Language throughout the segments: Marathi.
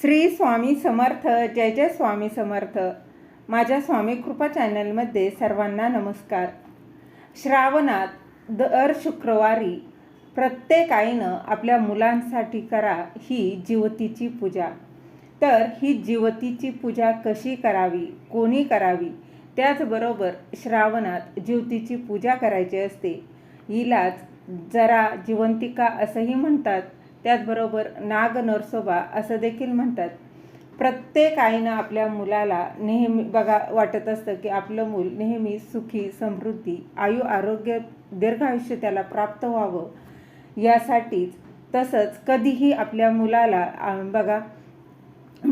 श्री स्वामी समर्थ जय जय स्वामी समर्थ. माझ्या स्वामी कृपा चॅनलमध्ये सर्वांना नमस्कार. श्रावणात दर शुक्रवारी प्रत्येक आईनं आपल्या मुलांसाठी करा ही जीवतीची पूजा. तर ही जीवतीची पूजा कशी करावी कोणी करावी त्याचबरोबर श्रावणात जीवतीची पूजा करायची असते. हिलाच जरा जिवंतिका असंही म्हणतात. त्याचबरोबर नाग नरसोबा असं देखील म्हणतात. प्रत्येक आईनं आपल्या मुलाला नेहमी बघा वाटत असतं की आपलं मूल नेहमी सुखी समृद्धी आयु आरोग्य दीर्घायुष्य त्याला प्राप्त व्हावं यासाठीच तसंच कधीही आपल्या मुलाला बघा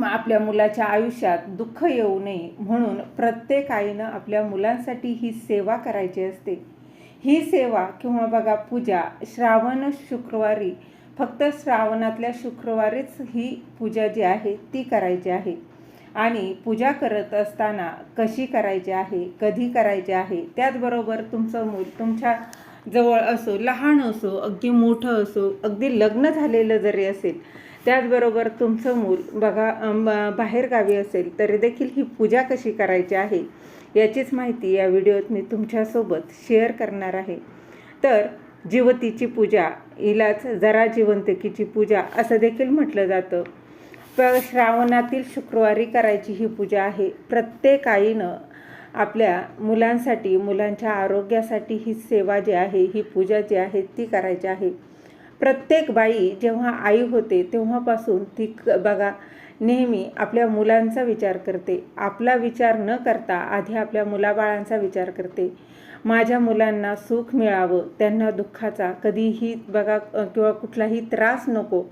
आपल्या मुलाच्या आयुष्यात दुःख येऊ नये म्हणून प्रत्येक आईनं आपल्या मुलांसाठी ही सेवा करायची असते. ही सेवा किंवा बघा पूजा श्रावण शुक्रवारी फक्त श्रावणातल्या शुक्रवारीच ही पूजा जी आहे ती करायची आहे. आणि पूजा करत असताना कशी करायची आहे कधी करायची आहे त्याचबरोबर तुमचं मूल तुमच्या जवळ असो लहान असो अगदी मोठं असो अगदी लग्न झालेलं जरी असेल त्याचबरोबर तुमचं मूल बघा बाहेरगावी असेल तरी देखील ही पूजा कशी करायची आहे याचीच माहिती या व्हिडिओत मी तुमच्यासोबत शेअर करणार आहे. तर जीवतीची पूजा हिलाच जरा जिवंतकीची पूजा असं देखील म्हटलं जातं. प श्रावणातील शुक्रवारी करायची ही पूजा आहे. प्रत्येक आईनं आपल्या मुलांसाठी मुलांच्या आरोग्यासाठी ही सेवा जी आहे ही पूजा जी आहे ती करायची आहे. प्रत्येक बाई जेव्हा आई होते तेव्हापासून ती क बघा नेहमी आपल्या मुलांचा विचार करते. आपला विचार न करता आधी आपल्या मुलाबाळांचा विचार करते. माझ्या मुलांना सुख मिळावं त्यांना दुःखाचा कधीही बघा किंवा कुठलाही त्रास नको.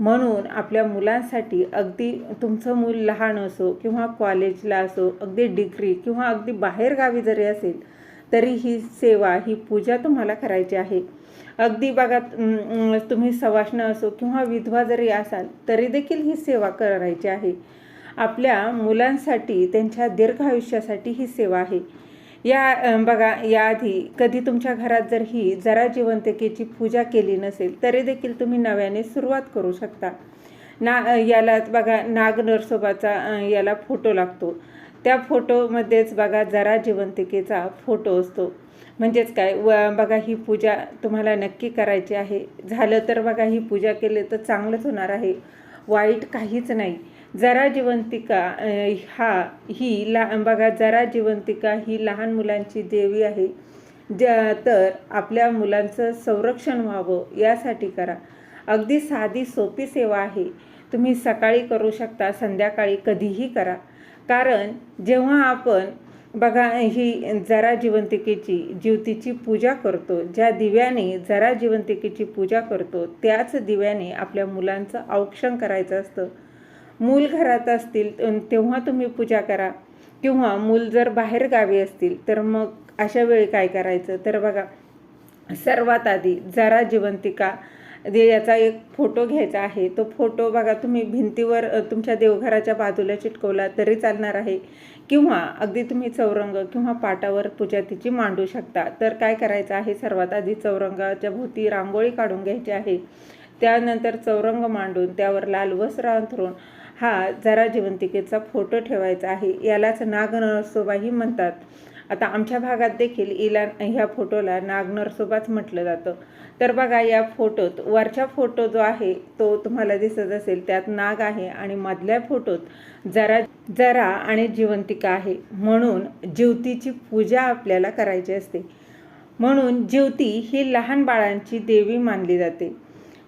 म्हणून आपल्या मुलांसाठी अगदी तुमचं मूल लहान असो किंवा कॉलेजला असो अगदी डिग्री किंवा अगदी बाहेरगावी जरी असेल तरी ही सेवा ही पूजा तुम्हाला करायची आहे. अगदी बघा तुम्ही सवाष्ण असो किंवा विधवा जरी असाल तरी देखील ही सेवा करायची आहे. आपल्या मुलांसाठी त्यांच्या दीर्घ आयुष्यासाठी ही सेवा आहे. या बघा याआधी कधी तुमच्या घरात जर ही जरा जिवंतिकेची पूजा केली नसेल तरी देखील तुम्ही नव्याने सुरुवात करू शकता. ना याला बघा नाग नरसोबाचा याला फोटो लागतो. त्या फोटोमध्येच बघा जरा जिवंतिकेचा फोटो असतो. म्हणजेच काय व बघा ही पूजा तुम्हाला नक्की करायची आहे. झालं तर बघा ही पूजा केली तर चांगलंच होणार आहे. वाईट काहीच नाही. जरा जिवंतिका हा ही ला बघा जरा जिवंतिका ही लहान मुलांची देवी आहे. ज्या तर आपल्या मुलांचं संरक्षण व्हावं यासाठी करा. अगदी साधी सोपी सेवा आहे. तुम्ही सकाळी करू शकता संध्याकाळी कधीही करा. कारण जेव्हा आपण बघा ही जरा जिवंतिकेची जीवतीची पूजा करतो ज्या दिव्याने जरा जिवंतिकेची पूजा करतो त्याच दिव्याने आपल्या मुलांचं औक्षण करायचं असतं. मूल घरात असतील तेव्हा तुम्ही पूजा करा. किंवा मूल जर बाहेर गावी असतील तर मग अशा वेळी काय करायचं? तर बघा सर्वात आधी जरा जिवंतिका. दे याचा एक फोटो घ्यायचा आहे. तो फोटो बघा तुम्ही भिंतीवर तुमच्या देवघराच्या बाजूला चिटकवला तरी चालणार आहे. किंवा अगदी तुम्ही चौरंग किंवा पाटावर पूजा तिची मांडू शकता. तर काय करायचं आहे? सर्वात आधी चौरंगाच्या भोवती रांगोळी काढून घ्यायची आहे. त्यानंतर चौरंग मांडून त्यावर लाल वस्त्र अंथरून हा जरा जिवंतिकेचा फोटो ठेवायचा आहे. यालाच नागनरसोबाही म्हणतात. आता आमच्या भागात देखील इला ह्या फोटोला नागनरसोबाच म्हटलं जातं. तर बघा या फोटोत वरच्या फोटो जो आहे तो तुम्हाला दिसत असेल त्यात नाग आहे आणि मधल्या फोटोत जरा जरा आणि जिवंतिका आहे. म्हणून ज्योतीची पूजा आपल्याला करायची असते. म्हणून ज्योती ही लहान बाळांची देवी मानली जाते.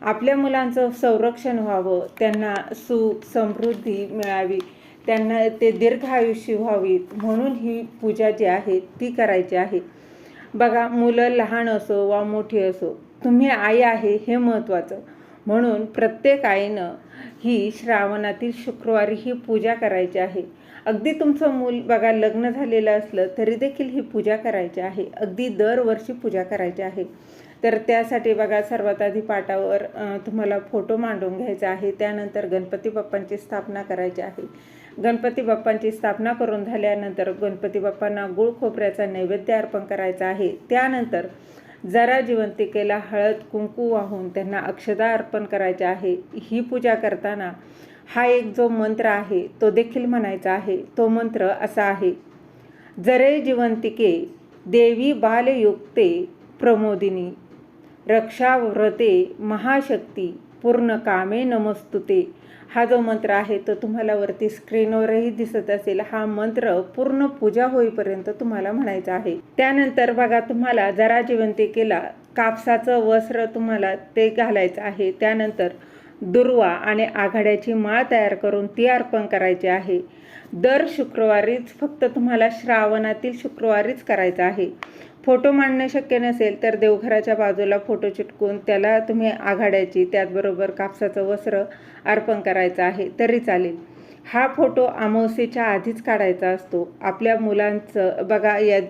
आपल्या मुलांचं संरक्षण व्हावं त्यांना सुख समृद्धी मिळावी त्यांना ते दीर्घ आयुष्य व्हावीत म्हणून ही पूजा जी आहे ती करायची आहे. बघा मुलं लहान असो वा मोठी असो तुम्ही आई आहे हे महत्त्वाचं. म्हणून प्रत्येक आईनं ही श्रावणातील शुक्रवारी ही पूजा करायची आहे. अगदी तुमचं मूल बघा लग्न झालेलं असलं तरी देखील ही पूजा करायची आहे. अगदी दरवर्षी पूजा करायची आहे. तर त्यासाठी बघा सर्वात आधी पाटावर तुम्हाला फोटो मांडून घ्यायचा आहे. त्यानंतर गणपती बाप्पांची स्थापना करायची आहे. गणपती बाप्पांची स्थापना करून झाल्यानंतर गणपती बाप्पांना गुळ खोबऱ्याचा नैवेद्य अर्पण करायचा आहे. त्यानंतर जरा जिवंतिकेला हळद कुंकू वाहून त्यांना अक्षदा अर्पण करायचे आहे. ही पूजा करताना हा एक जो मंत्र आहे तो देखील म्हणायचा आहे. तो मंत्र असा आहे जरे जिवंतिके देवी बालयुक्ते प्रमोदिनी रक्षाव्रते महाशक्ती पूर्ण कामे नमस्तुते. हा जो मंत्र आहे तो तुम्हाला वरती स्क्रीनवरही दिसत असेल. हा मंत्र पूर्ण पूजा होईपर्यंत तुम्हाला म्हणायचा आहे. त्यानंतर बघा तुम्हाला जरा जिवंती केला कापसाचं वस्त्र तुम्हाला ते घालायचं आहे. त्यानंतर दुर्वा आणि आघाड्याची माळ तयार करून ती अर्पण करायची आहे. दर शुक्रवारीच फक्त तुम्हाला श्रावणातील शुक्रवारीच करायचं आहे. फोटो मांडणं शक्य नसेल तर देवघराच्या बाजूला फोटो चिटकून त्याला तुम्ही आघाड्याची त्याचबरोबर कापसाचं वस्त्र अर्पण करायचं आहे तरी चालेल. हा फोटो अमावस्येच्या आधीच काढायचा असतो. आपल्या मुलांचं बघा या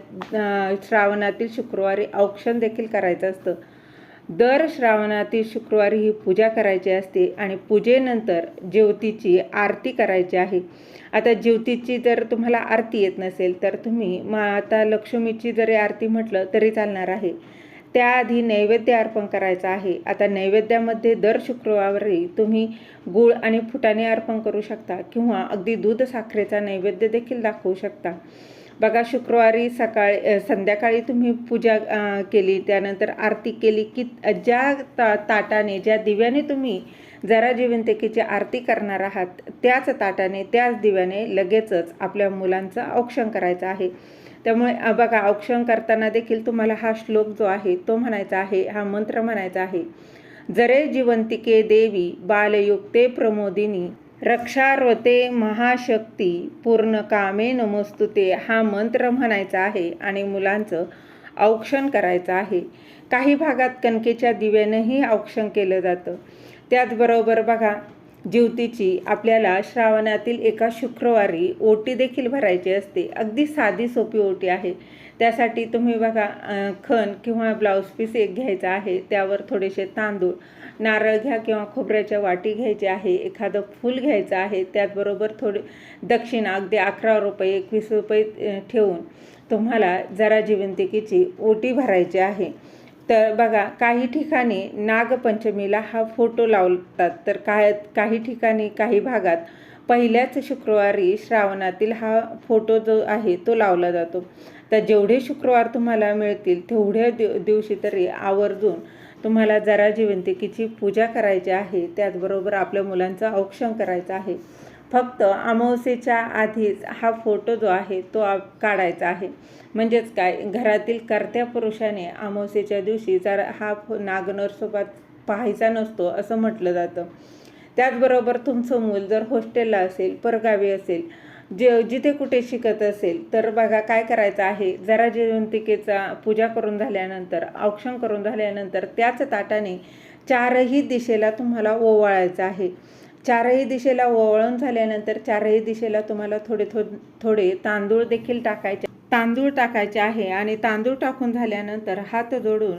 श्रावणातील शुक्रवारी औक्षण देखील करायचं असतं. दर श्रावणातील शुक्रवारी ही पूजा करायची असते आणि पूजेनंतर ज्योतीची आरती करायची आहे. आता ज्योतीची जर तुम्हाला आरती येत नसेल तर तुम्ही माता लक्ष्मीची जरी आरती म्हटलं तरी चालणार आहे. त्याआधी नैवेद्य अर्पण करायचं आहे. आता नैवेद्यामध्ये दर शुक्रवारी तुम्ही गूळ आणि फुटाणे अर्पण करू शकता किंवा अगदी दूध साखरेचा नैवेद्य देखील दाखवू शकता. बघा शुक्रवारी सकाळी संध्याकाळी तुम्ही पूजा केली त्यानंतर आरती केली की ज्या ता ताटाने ज्या दिव्याने तुम्ही जरा जिवंतिकेची आरती करणार आहात त्याच ताटाने त्याच दिव्याने लगेचच आपल्या मुलांचं औक्षण करायचं आहे. त्यामुळे बघा औक्षण करताना देखील तुम्हाला हा श्लोक जो आहे तो म्हणायचा आहे हा मंत्र म्हणायचा आहे. जरे जिवंतिके देवी बालयुक्ते प्रमोदिनी रक्षार्वते महाशक्ती पूर्ण कामे नमस्तुते हा मंत्र म्हणायचा आहे आणि मुलांचं औक्षण करायचं आहे. काही भागात कणकेच्या दिव्यानंही औक्षण केलं जातं. त्याचबरोबर बघा ज्योतीची आपल्याला श्रावणातील एका शुक्रवारी ओटी देखील भरायची असते. अगदी साधी सोपी ओटी आहे. त्यासाठी तुम्ही बघा खण किंवा ब्लाऊज पीस एक घ्यायचा आहे त्यावर थोडेसे तांदूळ नारळ घ्या किंवा खोबऱ्याच्या वाटी घ्यायची आहे एखादं फूल घ्यायचं आहे त्याचबरोबर थोडे दक्षिणा अगदी अकरा रुपये एकवीस रुपये ठेवून तुम्हाला जरा जिवंतिकेची ओटी भरायची आहे. तर बघा काही ठिकाणी नागपंचमीला हा फोटो लावतात तर काय काही ठिकाणी काही भागात पहिल्याच शुक्रवारी श्रावणातील हा फोटो जो आहे तो लावला जातो. तर जेवढे शुक्रवार तुम्हाला मिळतील तेवढ्या दिव दिवशी तरी आवर्जून तुम्हाला जरा जिवंतिकेची पूजा करायची आहे. त्याचबरोबर आपल्या मुलांचं औक्षण करायचं आहे. फक्त अमावस्येच्या आधीच हा फोटो जो आहे तो आप- काढायचा आहे. म्हणजेच काय? घरातील कर्त्या पुरुषाने अमावस्येच्या दिवशी जर हा फो- नागनरसोबत पाहायचा नसतो असं म्हटलं जातं. त्याचबरोबर तुमचं मूल जर हॉस्टेलला असेल परगावी असेल जे जिथे कुठे शिकत असेल तर बघा काय करायचं आहे? जरा जयंतिकेचा पूजा करून झाल्यानंतर औक्षण करून झाल्यानंतर त्याच ताटाने चारही दिशेला तुम्हाला ओवाळायचं आहे. चारही दिशेला ओवाळून झाल्यानंतर चारही दिशेला तुम्हाला थोडे थो थोडे तांदूळ देखील टाकायचे तांदूळ टाकायचे आहे आणि तांदूळ टाकून झाल्यानंतर हात जोडून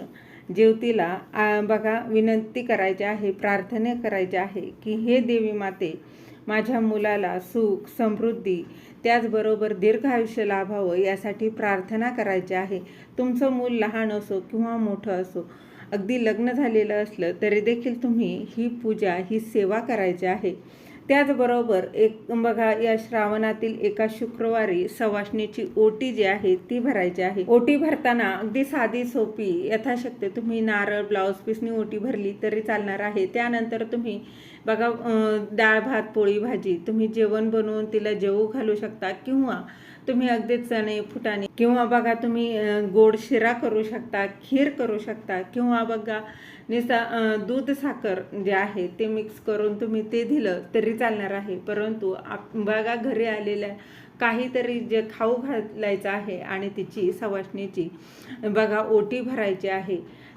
जेवतीला बघा विनंती करायची आहे प्रार्थना करायची आहे की हे देवी माते माझ्या मुलाला सुख समृद्धी त्याचबरोबर दीर्घ आयुष्य लाभावं यासाठी प्रार्थना करायची आहे. तुमचं मूल लहान असो किंवा मोठं असो अगदी लग्न झालेलं असलं तरी देखील तुम्ही ही पूजा ही सेवा करायची आहे. त्याचबरोबर एक बघा या श्रावणातील एका शुक्रवारी सवासणीची ओटी जी आहे ती भरायची आहे. ओटी भरताना अगदी साधी सोपी यथाशक्ती तुम्ही नारळ ब्लाऊज पीसनी ओटी भरली तरी चालणार आहे. त्यानंतर तुम्ही बघा डाळ भात पोळी भाजी तुम्ही जेवण बनवून तिला जेवू घालू शकता किंवा तुम्ही अगदी चणे फुटाणे किंवा बघा तुम्ही गोड शिरा करू शकता खीर करू शकता किंवा बघा निसा दूध साखर जे आहे ते मिक्स करून तुम्ही ते दिलं तरी चालणार आहे. परंतु आप बघा घरी आलेल्या काहीतरी जे खाऊ घालायचं आहे आणि तिची सवासणीची बघा ओटी भरायची आहे